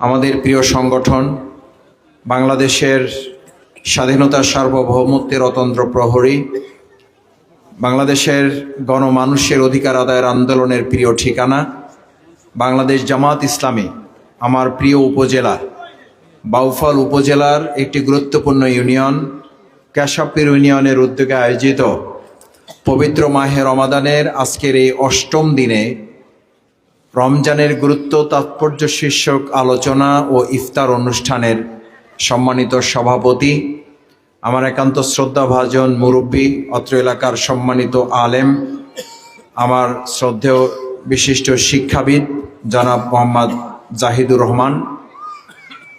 আমাদের প্রিয় সংগঠন, বাংলাদেশের স্বাধীনতার সার্বভৌমত্বের অতন্ত্র প্রহরী, বাংলাদেশের গণমানুষের অধিকার আদায়ের আন্দোলনের প্রিয় ঠিকানা, বাংলাদেশ জামাত ইসলামী, আমার প্রিয় উপজেলা, বাউফল উপজেলার একটি গুরুত্বপূর্ণ ইউনিয়ন, ক্যাশাপির ইউনিয়নের উদ্যোগে আয়োজিত পবিত্র মাহে রমাদানের আজকের এই অষ্টম দিনে রমজানের গুরুত্ব তাৎপর্য শীর্ষক আলোচনা ও ইফতার অনুষ্ঠানের সম্মানিত সভাপতি, আমার একান্ত শ্রদ্ধাভাজন মুরব্বী, অত্র এলাকার সম্মানিত আলেম, আমার শ্রদ্ধেয় বিশিষ্ট শিক্ষাবিদ জনাব মোহাম্মদ জাহিদুর রহমান,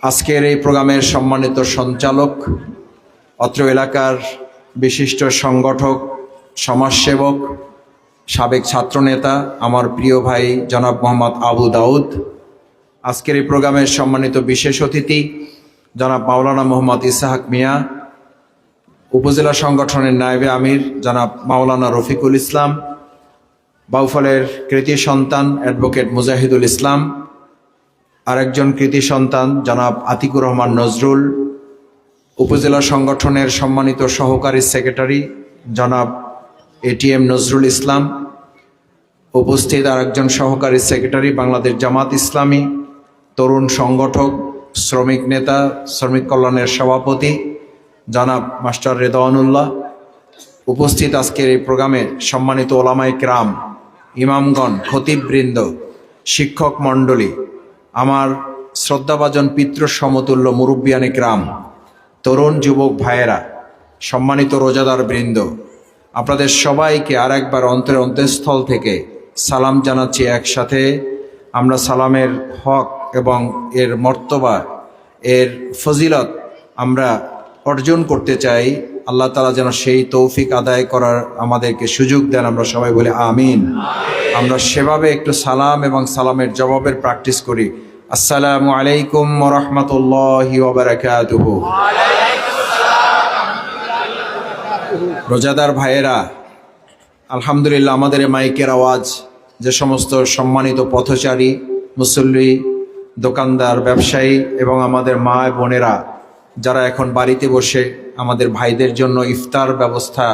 আজকের এই প্রোগ্রামের সম্মানিত সঞ্চালক, অত্র এলাকার বিশিষ্ট সংগঠক, সমাজসেবক সাবেক ছাত্রনেতা, আমার প্রিয় ভাই জনাব মোহাম্মদ আবু দাউদ। আজকের এই প্রোগ্রামের সম্মানিত বিশেষ অতিথি জনাব মাওলানা মোহাম্মদ ইসাহাক মিয়া, উপজেলা সংগঠনের নায়েবে আমির জনাব মাওলানা রফিকুল ইসলাম, বাউফলের কৃতি সন্তান অ্যাডভোকেট মুজাহিদুল ইসলাম, আরেকজন কৃতি সন্তান জনাব আতিকুর রহমান নজরুল, উপজেলা সংগঠনের সম্মানিত সহকারী সেক্রেটারি জনাব এটিএম নজরুল ইসলাম। উপস্থিত আরেকজন সহকারী সেক্রেটারি, বাংলাদেশ জামাত ইসলামী, তরুণ সংগঠক, শ্রমিক নেতা, শ্রমিক কল্যাণের সভাপতি, জনাব মাস্টার রেদওয়ানুল্লাহ। উপস্থিত আজকের এই প্রোগ্রামে সম্মানিত ওলামাই ক্রাম, ইমামগণ, খতিববৃন্দ, শিক্ষক মণ্ডলী, আমার শ্রদ্ধাভাজন পিতৃ সমতুল্য মুরব্বিয়ানি ক্রাম, তরুণ যুবক ভাইয়েরা, সম্মানিত রোজাদার বৃন্দ আপনাদের সবাইকে আর একবার অন্তরে অন্তঃস্থল থেকে সালাম জানাচ্ছি একসাথে। আমরা সালামের হক এবং এর মর্তবা, এর ফজিলত আমরা অর্জন করতে চাই। আল্লাহ তালা যেন সেই তৌফিক আদায় করার আমাদেরকে সুযোগ দেন। আমরা সবাই বলি আমিন। আমরা সেভাবে একটু সালাম এবং সালামের জবাবের প্র্যাকটিস করি। আসসালামু আলাইকুম রহমতুল্লাহ ওবরাকাতুহু রোজাদার ভাইয়েরা, আলহামদুলিল্লাহ আমাদের মাইকের আওয়াজ, যে সমস্ত সম্মানিত পথচারী, মুসল্লি, দোকানদার, ব্যবসায়ী এবং আমাদের মা বোনেরা, যারা এখন বাড়িতে বসে আমাদের ভাইদের জন্য ইফতার ব্যবস্থা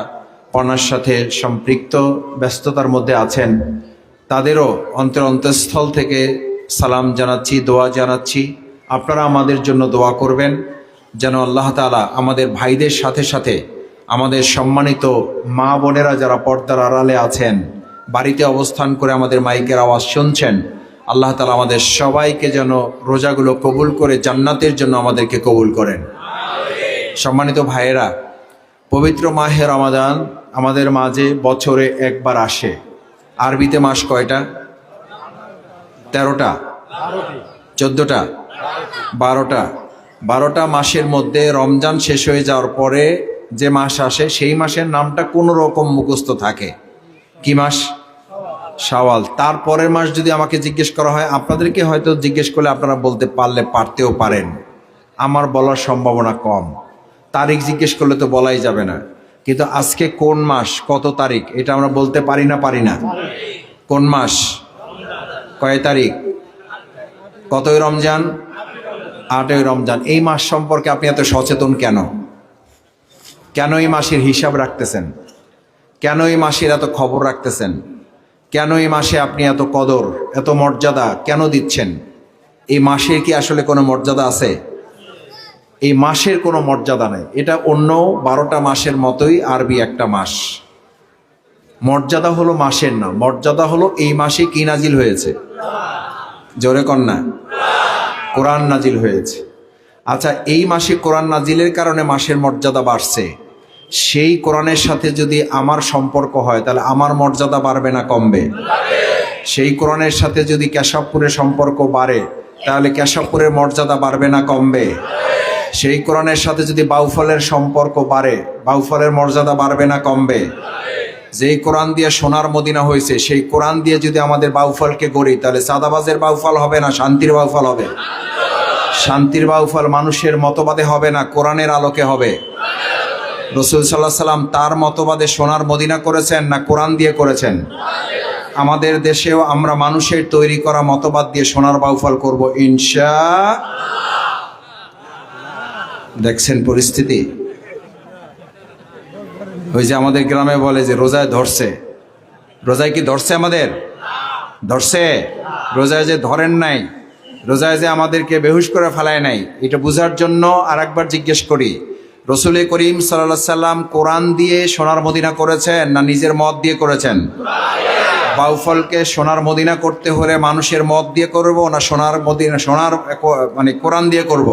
পনার সাথে সম্পৃক্ত, ব্যস্ততার মধ্যে আছেন, তাদেরও অন্তর অন্তঃস্থল থেকে সালাম জানাচ্ছি, দোয়া জানাচ্ছি। আপনারা আমাদের জন্য দোয়া করবেন, যেন আল্লাহ তালা আমাদের ভাইদের সাথে সাথে আমাদের সম্মানিত মা বোনেরা যারা পর্দার আড়ালে আছেন বাড়িতে অবস্থান করে আমাদের মাইকের আওয়াজ শুনছেন আল্লাহ তালা আমাদের সবাইকে যেন রোজাগুলো কবুল করে জান্নাতের জন্য আমাদেরকে কবুল করেন। সম্মানিত ভাইয়েরা পবিত্র মাহে রমাদান আমাদের মাঝে বছরে একবার আসে। আরবিতে মাস কয়টা? তেরোটা। চোদ্দোটা। বারোটা। বারোটা মাসের মধ্যে রমজান শেষ হয়ে যাওয়ার পরে যে মাস আসে, সেই মাসের নামটা কোনো রকম মুখস্থ থাকে। কি মাস? শাওয়াল। তারপরের মাস যদি আমাকে জিজ্ঞেস করা হয়, আপনাদেরকে হয়তো জিজ্ঞেস করলে আপনারা বলতে পারলে পারতেও পারেন। আমার বলার সম্ভাবনা কম। তারিখ জিজ্ঞেস করলে তো বলাই যাবে না। কিন্তু আজকে কোন মাস? কত তারিখ? এটা আমরা বলতে পারি না পারি না। কোন মাস? কয় তারিখ? কতই রমজান? আটই রমজান। এই মাস সম্পর্কে আপনি এত সচেতন কেন? কেন এই মাসের হিসাব রাখতেছেন? কেন এই মাসের এত খবর রাখতেছেন? কেন এই মাসে আপনি এত কদর, এত মর্যাদা কেন দিচ্ছেন? এই মাসের কি আসলে কোনো মর্যাদা আছে? এই মাসের কোনো মর্যাদা নেই। এটা অন্য বারোটা মাসের মতোই আরবি একটা মাস। মর্যাদা হলো মাসের না, মর্যাদা হলো এই মাসে কি নাজিল হয়েছে। জোরে কন্যা কোরআন নাজিল হয়েছে। আচ্ছা এই মাসে কোরআন নাজিলের কারণে মাসের মর্যাদা বাড়ছে। সেই কোরআনের সাথে যদি আমার সম্পর্ক হয়, তাহলে আমার মর্যাদা বাড়বে না, কমবে? সেই কোরআনের সাথে যদি কেশবপুরের সম্পর্ক বাড়ে, তাহলে কেশবপুরের মর্যাদা বাড়বে না, কমবে? সেই কোরআনের সাথে যদি বাউফলের সম্পর্ক বাড়ে, বাউফলের মর্যাদা বাড়বে না, কমবে? যেই কোরআন দিয়ে সোনার মদিনা হয়েছে, সেই কোরআন দিয়ে যদি আমাদের বাউফলকে গড়ি, তাহলে সাদাবাজের বাউফল হবে না, শান্তির বাউফল হবে? শান্তির বাউফল মানুষের মতবাদে হবে না, কোরআনের আলোকে হবে? রসুল সাল্লাহ সাল্লাম তার মতবাদে সোনার মদিনা করেছেন না কোরআন দিয়ে করেছেন? আমাদের দেশেও আমরা মানুষের তৈরি করা মতবাদ দিয়ে সোনার বাউফল করব, ইনশা দেখছেন পরিস্থিতি? ওই যে আমাদের গ্রামে বলে যে রোজায় ধরছে। রোজায় কি ধরছে আমাদের? ধরছে। রোজায় যে ধরেন নাই, রোজায় যে আমাদেরকে বেহুশ করে ফেলায় নাই, এটা বোঝার জন্য আর একবার জিজ্ঞেস করি। রসুল করিম সাল্লা সাল্লাম কোরআন দিয়ে সোনার মদিনা করেছেন না নিজের মত দিয়ে করেছেন? বাউফলকে সোনার মদিনা করতে হলে মানুষের মত দিয়ে করব না সোনার মদিনা, সোনার মানে কোরআন দিয়ে করব?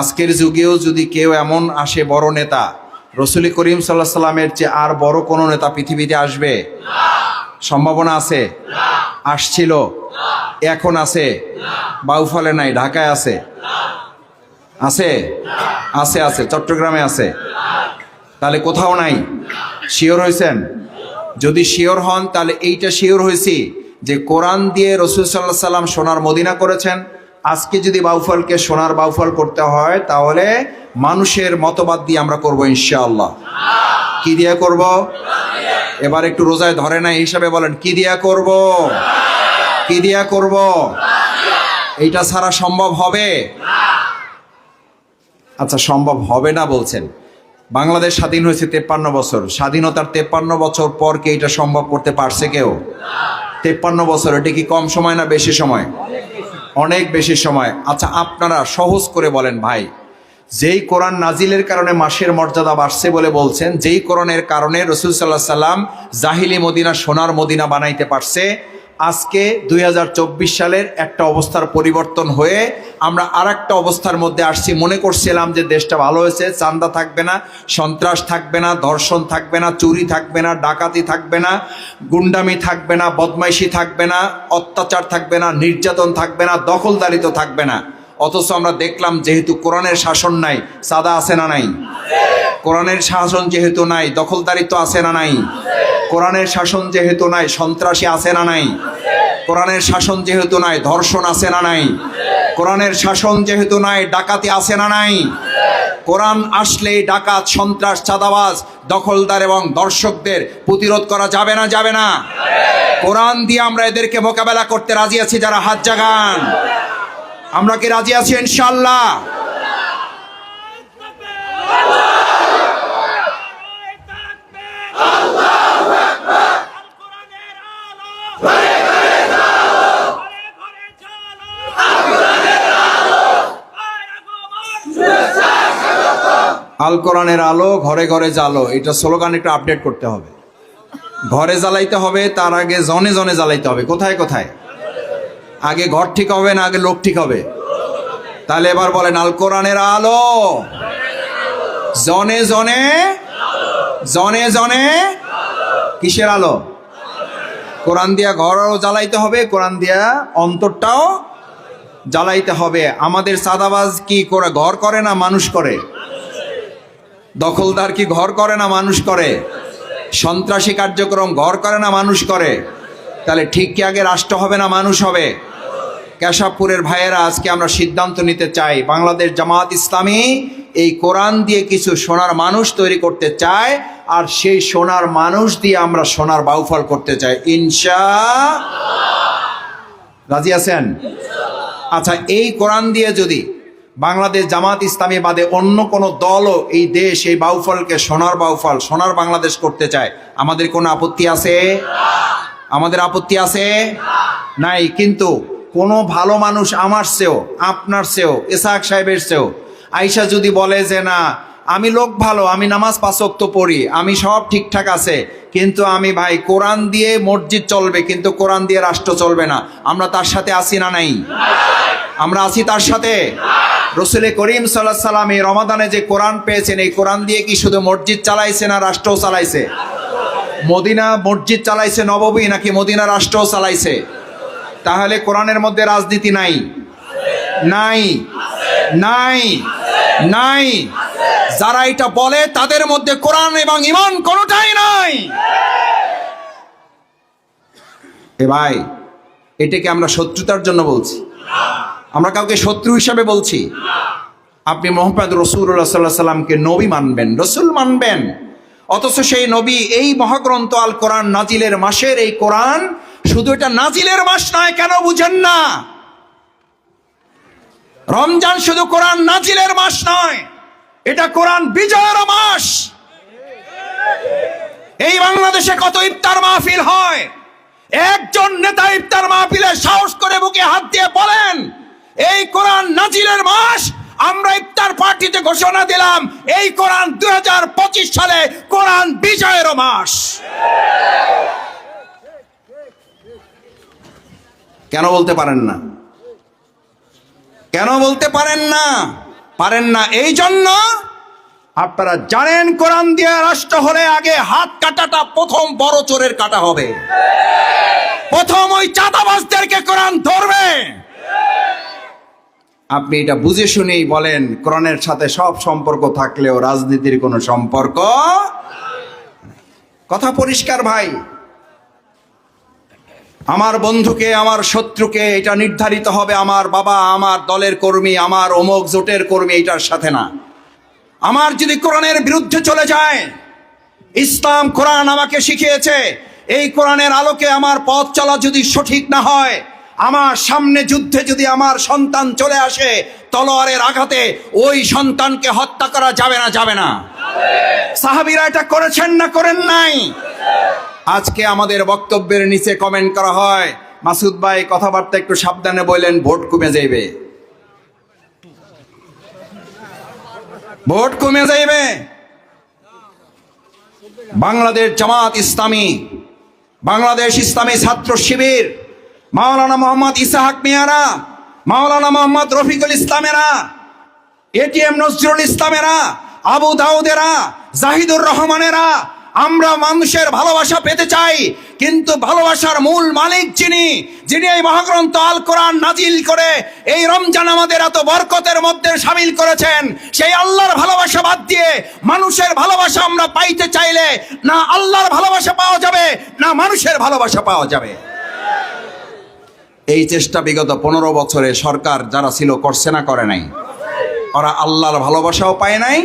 আজকের যুগেও যদি কেউ এমন আসে বড় নেতা, রসুল করিম সাল্লাহ সাল্লামের চেয়ে আর বড় কোনো নেতা পৃথিবীতে আসবে? সম্ভাবনা আছে? আসছিল, এখন আছে? বাউফলে নাই, ঢাকায় আছে? আছে? আছে আছে। চট্টগ্রামে আছে। তাহলে কোথাও নাই। শিওর হয়েছেন যদি শিওর হন, তাহলে এইটা শিওর হয়েছি যে কোরআন দিয়ে রসুল সাল্লাহ সাল্লাম সোনার মদিনা করেছেন। আজকে যদি বাউফলকে সোনার বাউফল করতে হয়, তাহলে মানুষের মতবাদ দিয়ে আমরা করব ইনশাআল্লাহ। কি দিয়ে করব? এবার একটু রোজায় ধরে না হিসাবে বলেন, কি দিয়া করব? কি দিয়া করব? এইটা ছাড়া সম্ভব হবে? আচ্ছা সম্ভব হবে না বলছেন। বাংলাদেশ স্বাধীন হয়েছে তেপ্পান্ন বছর। স্বাধীনতার তেপ্পান্ন বছর পর কি এটা সম্ভব করতে পারছে কেউ? তেপ্পান্ন বছর, এটা কি কম সময় না বেশি সময়? অনেক বেশি সময়। আচ্ছা আপনারা সহজ করে বলেন ভাই, যেই কোরআন নাজিলের কারণে মাসের মর্যাদা বাড়ছে বলে বলছেন, যেই কোরআনের কারণে রসুল সাল্লাহ সাল্লাম জাহিলি মদিনা সোনার মদিনা বানাইতে পারছে আজকে দুই হাজার চব্বিশ সালের একটা অবস্থার পরিবর্তন হয়ে আমরা আর একটা অবস্থার মধ্যে আসছি। মনে করছিলাম যে দেশটা ভালো হয়েছে, চান্দা থাকবে না, সন্ত্রাস থাকবে না, ধর্ষণ থাকবে না, চুরি থাকবে না, ডাকাতি থাকবে না, গুন্ডামি থাকবে না, বদমাইশি থাকবে না, অত্যাচার থাকবে না, নির্যাতন থাকবে না, দখলদারিত্ব থাকবে না। অথচ আমরা দেখলাম যেহেতু কোরআনের শাসন নাই সাদা আছে না নাই? কোরআনের শাসন যেহেতু নাই, দখলদারিত্ব আছে না নাই? কোরআনের শাসন যেহেতু নাই, সন্ত্রাসী আছে না নাই? কোরআনের শাসন যেহেতু নাই, ধর্ষণ আছে না নাই? কোরআনের শাসন যেহেতু নাই, ডাকাতি আছে না নাই? কোরআন আসলেই ডাকাত, সন্ত্রাস, চাঁদাবাজ, দখলদার এবং দর্শকদের প্রতিরোধ করা যাবে না যাবে না? কোরআন দিয়ে আমরা এদেরকে মোকাবেলা করতে রাজি আছি যারা হাত জাগান। আমরা কি রাজি আছি ইনশাল্লাহ আল কোরআনের আলো ঘরে ঘরে জ্বালো। এটা স্লোগান একটু আপডেট করতে হবে। ঘরে জ্বালাইতে হবে, তার আগে জনে জনে জ্বালাইতে হবে। কোথায় কোথায়? আগে ঘর ঠিক হবে না আগে লোক ঠিক হবে? তাহলে এবার বলেন, আল কোরআনের আলো। জনে জনে জনে জনে, কিসের আলো? কোরআন দিয়া ঘরও জ্বালাইতে হবে, কোরআন দিয়া অন্তরটাও জ্বালাইতে হবে। আমাদের সাদাবাজ কি করে ঘর করে না, মানুষ করে? দখলদার কি ঘর করে না মানুষ করে? সন্ত্রাসী কার্যক্রম ঘর করে না মানুষ করে? তাহলে ঠিক কি আগে রাষ্ট্র হবে না মানুষ হবে? কেশবপুরের ভাইয়েরা আজকে আমরা সিদ্ধান্ত নিতে চাই, বাংলাদেশ জামাত ইসলামী এই কোরআন দিয়ে কিছু সোনার মানুষ তৈরি করতে চায়, আর সেই সোনার মানুষ দিয়ে আমরা সোনার বাউফল করতে চাই। ইনশা রাজি আছেন? আচ্ছা এই কোরআন দিয়ে যদি বাংলাদেশ জামাত ইসলামী বাদে অন্য কোনো দলও এই দেশ এই বাউফলকে সোনার বাউফল, সোনার বাংলাদেশ করতে চায়। আমাদের কোনো আপত্তি আছে? আমাদের আপত্তি আছে? নাই, কিন্তু কোনো ভালো মানুষ আমার চেয়েও, আপনার চেয়েও এসাক সাহেবের চেয়েও আইসা যদি বলে যে না, আমি লোক ভালো, আমি নামাজ পাঁচক্ত পড়ি, আমি সব ঠিকঠাক আছে, কিন্তু আমি ভাই কোরআন দিয়ে মসজিদ চলবে, কিন্তু কোরআন দিয়ে রাষ্ট্র চলবে না, আমরা তার সাথে আসি না নাই? আমরা আছি তার সাথে? রসুল করিম সাল্লাহ সাল্লাম এই রমাদানে যে কোরআন পেয়েছেন, এই কোরআন দিয়ে কি শুধু মসজিদ চালাইছে না রাষ্ট্রও চালাইছে? মদিনা মসজিদ চালাইছে নববী নাকি মদিনা রাষ্ট্রও চালাইছে? তাহলে কোরআনের মধ্যে রাজনীতি নাই। নাই। নাই। নাই। যারা এটা বলে, তাদের মধ্যে কোরআন এবং ইমান কোনোটাই নাই। এ ভাই, এটাকে আমরা শত্রুতার জন্য বলছি। আমরা কাউকে শত্রু হিসাবে বলছি। আপনি মোহাম্মদ রসুল্লাহ সাল্লাহ সাল্লামকে নবী মানবেন, রসুল মানবেন। অথচ সেই নবী এই মহাগ্রন্থ আল কোরআন নাজিলের মাসের এই কোরআন শুধু এটা নাজিলের মাস নয়, কেন বুঝেন না? রমজান শুধু কোরআন নাজিলের মাস নয়, এটা কোরআন বিজয়ের মাস। এই বাংলাদেশে কত ইফতার মাহফিল হয়? একজন নেতা ইফতার মাহফিলে সাহস করে বুকে হাত দিয়ে বলেন এই কোরআন নাজিলের মাস, আমরা ইফতার পার্টিতে ঘোষণা দিলাম, এই কোরআন দু হাজার পঁচিশ সালে কোরআন বিজয়ের মাস। কেন বলতে পারেন না? কেন বলতে পারেন না? পারেন না এই জন্য আপনারা জানেন কোরআন দিয়ে রাষ্ট্র হলে আগে হাত কাটাটা প্রথম বড় চোরের কাটা হবে। প্রথম ওই চাঁদাবাজদেরকে কোরআন ধরবে। আপনি এটা বুঝে শুনেই বলেন, কোরআনের সাথে সব সম্পর্ক থাকলেও রাজনীতির কোনো সম্পর্ক কথা পরিষ্কার ভাই। আমার বন্ধুকে, আমার শত্রুকে এটা নির্ধারিত হবে আমার বাবা, আমার দলের কর্মী, আমার অমোক জোটের কর্মী, এটার সাথে না। আমার যদি কোরআনের বিরুদ্ধে চলে যায়, ইসলাম কোরআন আমাকে শিখিয়েছে, এই কোরআনের আলোকে আমার পথ চলা যদি সঠিক না হয় আমার সামনে যুদ্ধে যদি আমার সন্তান চলে আসে, তলোয়ারের আঘাতে ওই সন্তানকে হত্যা করা যাবে না যাবে না। সাহাবিরা এটা করেছেন না করেন নাই? আজকে আমাদের বক্তব্যের নিচে কমেন্ট করা হয়। মাসুদ ভাই, কথাবার্তা একটু সাবধানে বললেন, ভোট কমে যাইবে। ভোট কমে যাইবে। বাংলাদেশ জামাত ইসলামী, বাংলাদেশ ইসলামী ছাত্র শিবির মাওলানা মোহাম্মদ ইসাহাক মিয়ারা, মাওলানা মোহাম্মদ রফিকুল ইসলামেরা এটিএম নজরুল ইসলামেরা, আবু দাউদেরা, জাহিদুর রহমানেরা, আমরা মানুষের ভালোবাসা পেতে চাই, কিন্তু ভালোবাসার মূল মালিক যিনি যিনি এই মহাগ্রন্থ আল কোরআন নাজিল করে এই রমজান আমাদের এত বরকতের মধ্যে সামিল করেছেন, সেই আল্লাহর ভালোবাসা বাদ দিয়ে মানুষের ভালোবাসা আমরা পাইতে চাইলে না আল্লাহর ভালোবাসা পাওয়া যাবে, না মানুষের ভালোবাসা পাওয়া যাবে। এই চেষ্টা বিগত পনেরো বছরে সরকার যারা ছিল করছে না, করে নাই। ওরা আল্লাহর ভালোবাসাও পায় নাই,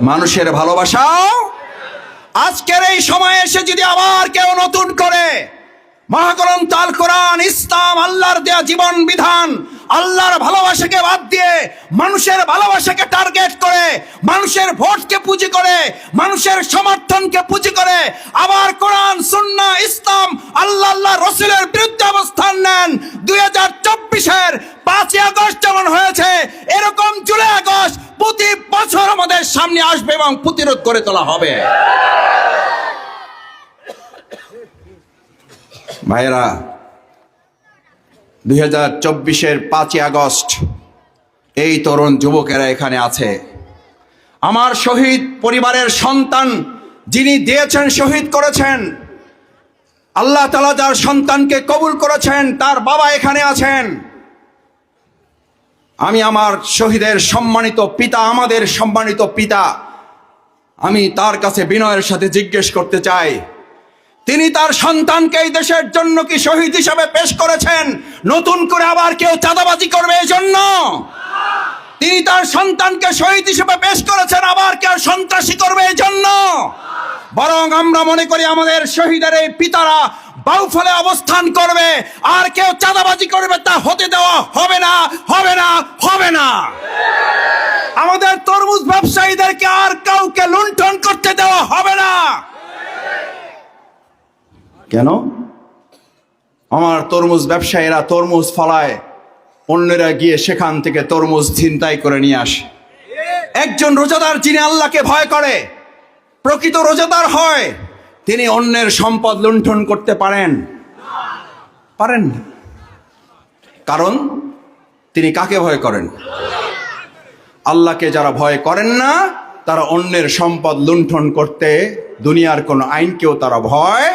মানুষের ভালোবাসাও। আজকের এই সময়ে এসে যদি আবার কেউ নতুন করে মহাগ্রন্থ আল কোরআন, ইসলাম, আল্লাহর দেয়া জীবন বিধান, আল্লাহর ভালোবাসাকে বাদ দিয়ে মানুষের ভালোবাসাকে টার্গেট করে, মানুষের ভোটকে পুঁজি করে, মানুষের সমর্থনকে পুঁজি করে, আবার কোরআন, সুন্না, ইসলাম, আল্লাহ আল্লাহ, রসুলের বিরুদ্ধে অবস্থান নেন। দুই হাজার চব্বিশের পাঁচই আগস্ট যেমন হয়েছে, এরকম জুলাই আগস্ট প্রতি বছর আমাদের সামনে আসবে এবং প্রতিরোধ করে তোলা হবে। ভাইরা দুই হাজার চব্বিশের পাঁচই আগস্ট এই তরুণ যুবকেরা এখানে আছে। আমার শহীদ পরিবারের সন্তান যিনি দিয়েছেন, শহীদ করেছেন, আল্লাহ তালা যার সন্তানকে কবুল করেছেন, তার বাবা এখানে আছেন। আমি আমার শহীদের সম্মানিত পিতা, আমাদের সম্মানিত পিতা, আমি তার কাছে বিনয়ের সাথে জিজ্ঞেস করতে চাই তিনি তার সন্তানকে এই দেশের জন্য কি শহীদ হিসাবে পেশ করেছেন? নতুন করে আবার কেউ চাঁদাবাজি করবে এই জন্য তিনি তার সন্তানকে শহীদ হিসেবে পেশ করেছেন, আবার কেউ সন্ত্রাসী করবে এই জন্য বরং আমরা মনে করি আমাদের শহীদের এই পিতারা বাউফলে অবস্থান করবে, আর কেউ চাঁদাবাজি করবে তা হতে দেওয়া হবে না হবে না হবে না। আমাদের তরমুজ ব্যবসায়ীদেরকে আর কাউকে লুণ্ঠন করতে দেওয়া হবে না। কেন? আমার তরমুজ ব্যবসায়ীরা তরমুজ ফলায়, অন্যরা গিয়ে সেখান থেকে তরমুজ ছিনতাই করে নিয়ে আসে। একজন রোজাদার যিনি আল্লাহকে ভয় করে, প্রকৃত রোজাদার হয়, তিনি অন্যের সম্পদ লুণ্ঠন করতে পারেন। পারেন না। কারণ তিনি কাকে ভয় করেন? আল্লাহকে যারা ভয় করেন না, তারা অন্যের সম্পদ লুণ্ঠন করতে দুনিয়ার কোনো আইনকেও তারা ভয়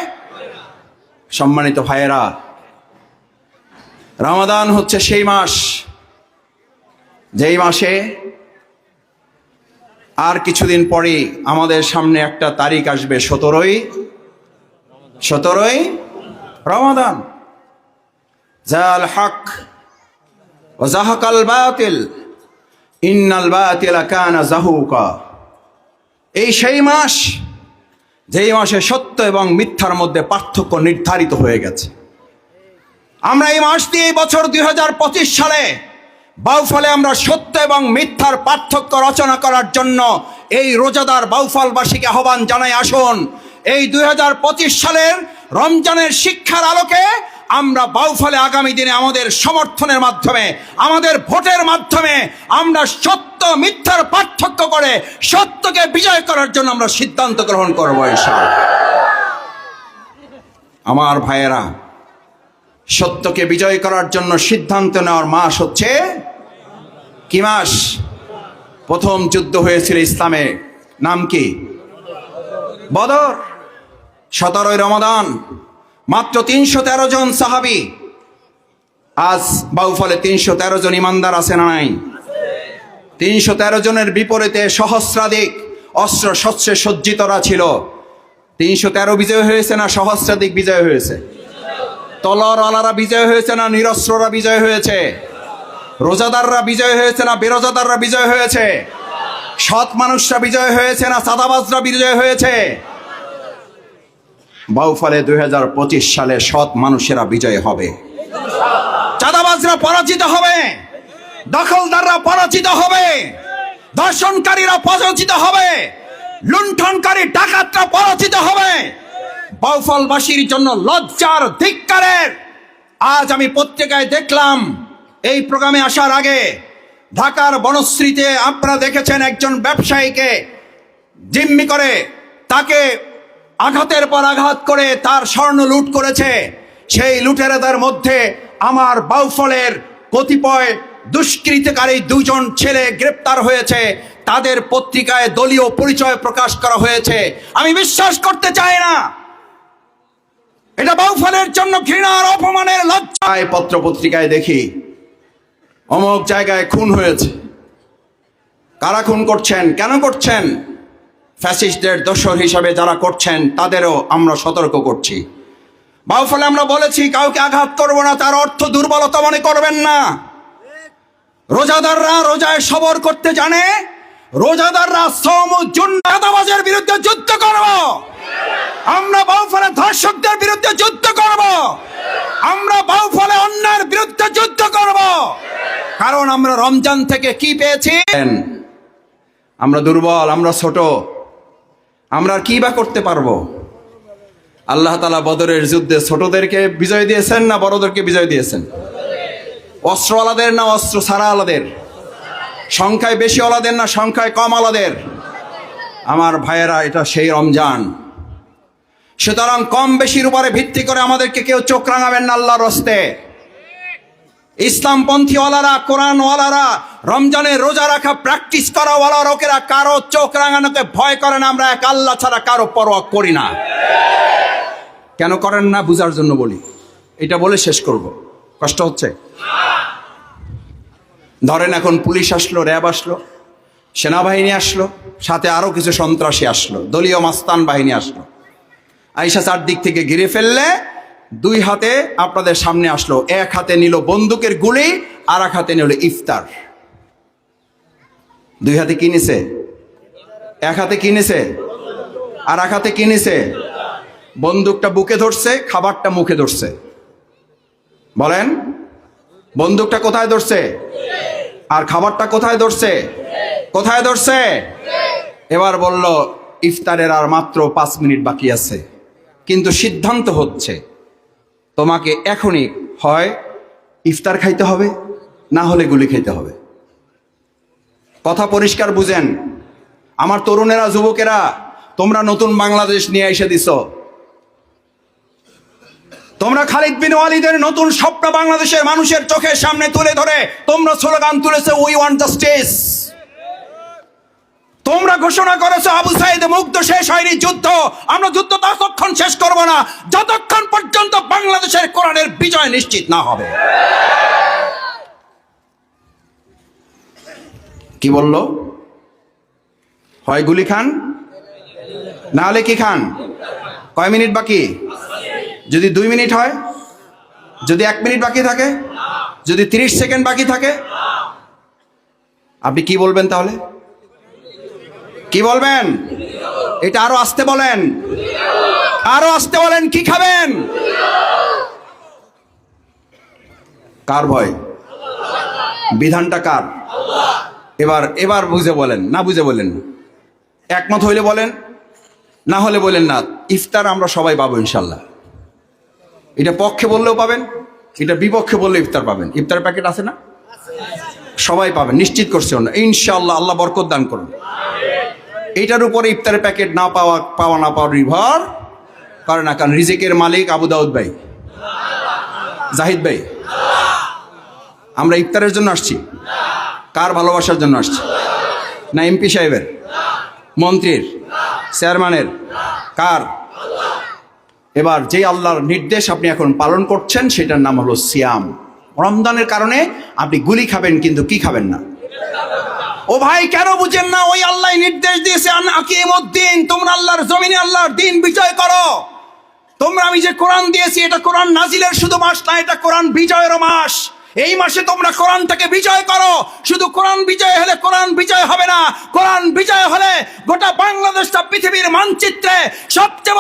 সম্মানিত ভাইয়েরা, রমাদান হচ্ছে সেই মাস, যেই মাসে আর কিছুদিন পরে আমাদের সামনে একটা তারিখ আসবে, সতেরোই সতেরোই রমাদান। জাল হক ও জাহাকাল বাতিল, ইন্নাল বাতিল কানা জাহুকা। এই সেই মাস যেই মাসে সত্য এবং মিথ্যার মধ্যে পার্থক্য নির্ধারিত হয়ে গেছে। আমরা এই মাস দিয়ে বছর দু হাজার পঁচিশ সালে বাউফলে আমরা সত্য এবং মিথ্যার পার্থক্য রচনা করার জন্য এই রোজাদার বাউফলবাসীকে আহ্বান জানাই, আসুন। এই দুই হাজার পঁচিশ সালের রমজানের শিক্ষার আলোকে আমরা বাউফলে আগামী দিনে আমাদের সমর্থনের মাধ্যমে, আমাদের ভোটের মাধ্যমে আমরা সত্য মিথ্যার পার্থক্য করে সত্যকে বিজয় করার জন্য আমরা সিদ্ধান্ত গ্রহণ করব ইনশাআল্লাহ। আমার ভাইয়েরা, সত্যকে বিজয় করার জন্য সিদ্ধান্ত নেওয়ার মাস হচ্ছে কি মাস? প্রথম যুদ্ধ হয়েছিল ইসলামে। নাম কি? বদর। সতেরোই রমাদান। মাত্র তিনশো তেরো জন সাহাবি। আজ বাউফলে তিনশো তেরো জন ইমানদার আছে না নাই? তিনশো তেরো জনের বিপরীতে সহস্রাধিক অস্ত্র শস্ত্রে সজ্জিতরা ছিল। তিনশো তেরো বিজয় হয়েছে না সহস্রাধিক বিজয় হয়েছে? তলর আলারা বিজয় হয়েছে না নিরস্ত্ররা বিজয় হয়েছে? রোজাদাররা বিজয় হয়েছে না বেরোজাদাররা বিজয় হয়েছে? সৎ মানুষরা বিজয় হয়েছে না সাদাবাজরা বিজয় হয়েছে? বাউফলে দুই হাজার পঁচিশ সালে সৎ মানুষেরা বিজয় হবে। চাঁদাবাজরা পরাজিত হবে দখলদাররা পরাজিত হবে। ধর্ষণকারীরা পরাজিত হবে। লুণ্ঠনকারী ডাকাতরা পরাজিত হবে। বাউফলবাসীর জন্য লজ্জার ধিক্কারের। আজ আমি পত্রিকায় দেখলাম, এই প্রোগ্রামে আসার আগে ঢাকার বনশ্রীতে আপনারা দেখেছেন একজন ব্যবসায়ীকে জিম্মি করে তাকে আঘাতের পর আঘাত করে তার স্বর্ণ লুট করেছে। সেই লুটেরাদের মধ্যে আমার বাউফলের কতিপয় দুষ্কৃতকারী দুজন ছেলে গ্রেপ্তার হয়েছে। তাদের পত্রিকায় দলীয় পরিচয় প্রকাশ করা হয়েছে। আমি বিশ্বাস করতে চাই না। এটা বাউফলের জন্য ঘৃণার অপমানের লজ্জায় পত্র পত্রিকায় দেখি অমুক জায়গায় খুন হয়েছে। কারা খুন করছেন? কেন করছেন? ফ্যাসিস্টদের দোসর হিসাবে যারা করছেন, তাদেরও আমরা সতর্ক করছি। বাউফলে আমরা বলেছি, কাউকে আঘাত করব না, তার অর্থ দুর্বলতা মনে করবেন না। রোজাদাররা রোজায় সবর করতে জানে, রোজাদাররা সম জুন্নাদাবাজের বিরুদ্ধে যুদ্ধ করব। আমরা বাউফলে ধর্ষকদের বিরুদ্ধে যুদ্ধ করব। আমরা বাউফলে অন্যায়ের বিরুদ্ধে যুদ্ধ করব। কারণ আমরা রমজান থেকে কি পেয়েছি? আমরা দুর্বল, আমরা ছোট। আমরা কি বা করতে পারব? আল্লাহ তালা বদরের যুদ্ধে ছোটদেরকে বিজয় দিয়েছেন না বড়দেরকে বিজয় দিয়েছেন? অস্ত্রওয়ালাদের না অস্ত্র ছাড়া আলাদের? সংখ্যায় বেশি আলাদের না সংখ্যায় কম আলাদের? আমার ভাইয়েরা, এটা সেই রমজান। সুতরাং কম বেশির উপরে ভিত্তি করে আমাদেরকে কেউ চোখ রাঙাবেন না আল্লাহর রস্তে। ইসলামপন্থীওয়ালারা, কোরআনওয়ালারা, রমজানে রোজা রাখা, প্র্যাকটিস করাওয়ালা লোকেরা কারও চোখ রাঙানোকে ভয় করে না, আমরা এক আল্লাহ ছাড়া কারও পরোয়া করি না। কেন করেন না, বুঝার জন্য বলি। এটা বলে শেষ করব। কষ্ট হচ্ছে? ধরেন এখন পুলিশ আসলো, র্যাব আসলো, সেনাবাহিনী আসলো, সাথে আরও কিছু সন্ত্রাসী আসলো, দলীয় মাস্তান বাহিনী আসলো। আইসা চারদিক থেকে ঘিরে ফেললে দুই হাতে আপনাদের সামনে আসলো, এক হাতে নিল বন্দুকের গুলি, আর এক হাতে নিল ইফতার। দুই হাতে কিনেছে এক হাতে কিনেছে আর এক হাতে কিনেছে বন্দুকটা বুকে ধরছে, খাবারটা মুখে ধরছে। বলেন? বন্দুকটা কোথায় ধরছে? আর খাবারটা কোথায় ধরছে? কোথায় ধরছে? এবার বলল, ইফতারের আর মাত্র পাঁচ মিনিট বাকি আছে। কিন্তু সিদ্ধান্ত হচ্ছে, তোমাকে এখনই হয় ইফতার খাইতে হবে, না হলে গুলি খাইতে হবে। কথা পরিষ্কার বুঝেন। আমার তরুণেরা, যুবকেরা, তোমরা নতুন বাংলাদেশ নিয়ে এসে দিছ। তোমরা খালিদ বিন ওয়ালিদের নতুন স্বপ্ন বাংলাদেশের মানুষের চোখের সামনে তুলে ধরে। তোমরা স্লোগান তুলেছে উই ওয়ান্ট জাস্টিস তোমরা ঘোষণা করেছ, আবু সাইদ মুগ্ধ শেষ হয়নি যুদ্ধ। আমরা যুদ্ধ ততক্ষণ শেষ করব না। যতক্ষণ পর্যন্ত বাংলাদেশের কোরআনের বিজয় নিশ্চিত না হবে। কি বলল? হয় গুলি খান? না হলে কি খান? কয় মিনিট বাকি? যদি দুই মিনিট হয়? যদি এক মিনিট বাকি থাকে? যদি তিরিশ সেকেন্ড বাকি থাকে? আপনি কি বলবেন তাহলে? কি বলবেন? এটা আরও আসতে বলেন। আরও আসতে বলেন, কি খাবেন? কার ভয়? বিধানটা কার? এবার এবার বুঝে বলেন, না বুঝে বলেন। একমত হইলে বলেন, না হলে বলেন না। ইফতার আমরা সবাই পাবো ইনশাল্লাহ। এটা পক্ষে বললেও পাবেন, এটা বিপক্ষে বললে ইফতার পাবেন। ইফতার প্যাকেট আছে না? সবাই পাবেন, নিশ্চিত করছে অন্য ইনশাল্লাহ আল্লাহ বরকত দান করুন। এটার উপরে ইফতারের প্যাকেট না পাওয়া পাওয়া না পাওয়া নির্ভর করে না কারণ রিজেকের মালিক আবু দাউদ ভাই। জাহিদ ভাই। আমরা ইফতারের জন্য আসছি। কার ভালোবাসার জন্য আসছি? না এমপি সাহেবের? মন্ত্রীর? চেয়ারম্যানের? কার? এবার যে আল্লাহর নির্দেশ আপনি এখন পালন করছেন, সেটার নাম হলো সিয়াম। রমজানের কারণে আপনি গুলি খাবেন, কিন্তু কি খাবেন না। ও ভাই, কেন বুঝেন না, ওই আল্লাহ নির্দেশ দিয়েছে, আন আকিম উদ্দিন তোমরা আল্লাহর জমিনে আল্লাহর দিন বিজয় করো। তোমরা, আমি যে কোরআন দিয়েছি, এটা কোরআন নাজিলের শুধু মাস না, এটা কোরআন বিজয়ের মাস। এই মাসে তোমরা কোরআনটাকে বিজয় করো। শুধু কোরআন বিজয় হলে কোরআন বিজয় হবে না। কোরআন বিজয় হলে গোটা বাংলাদেশটা পৃথিবীর মানচিত্রে সবচেয়ে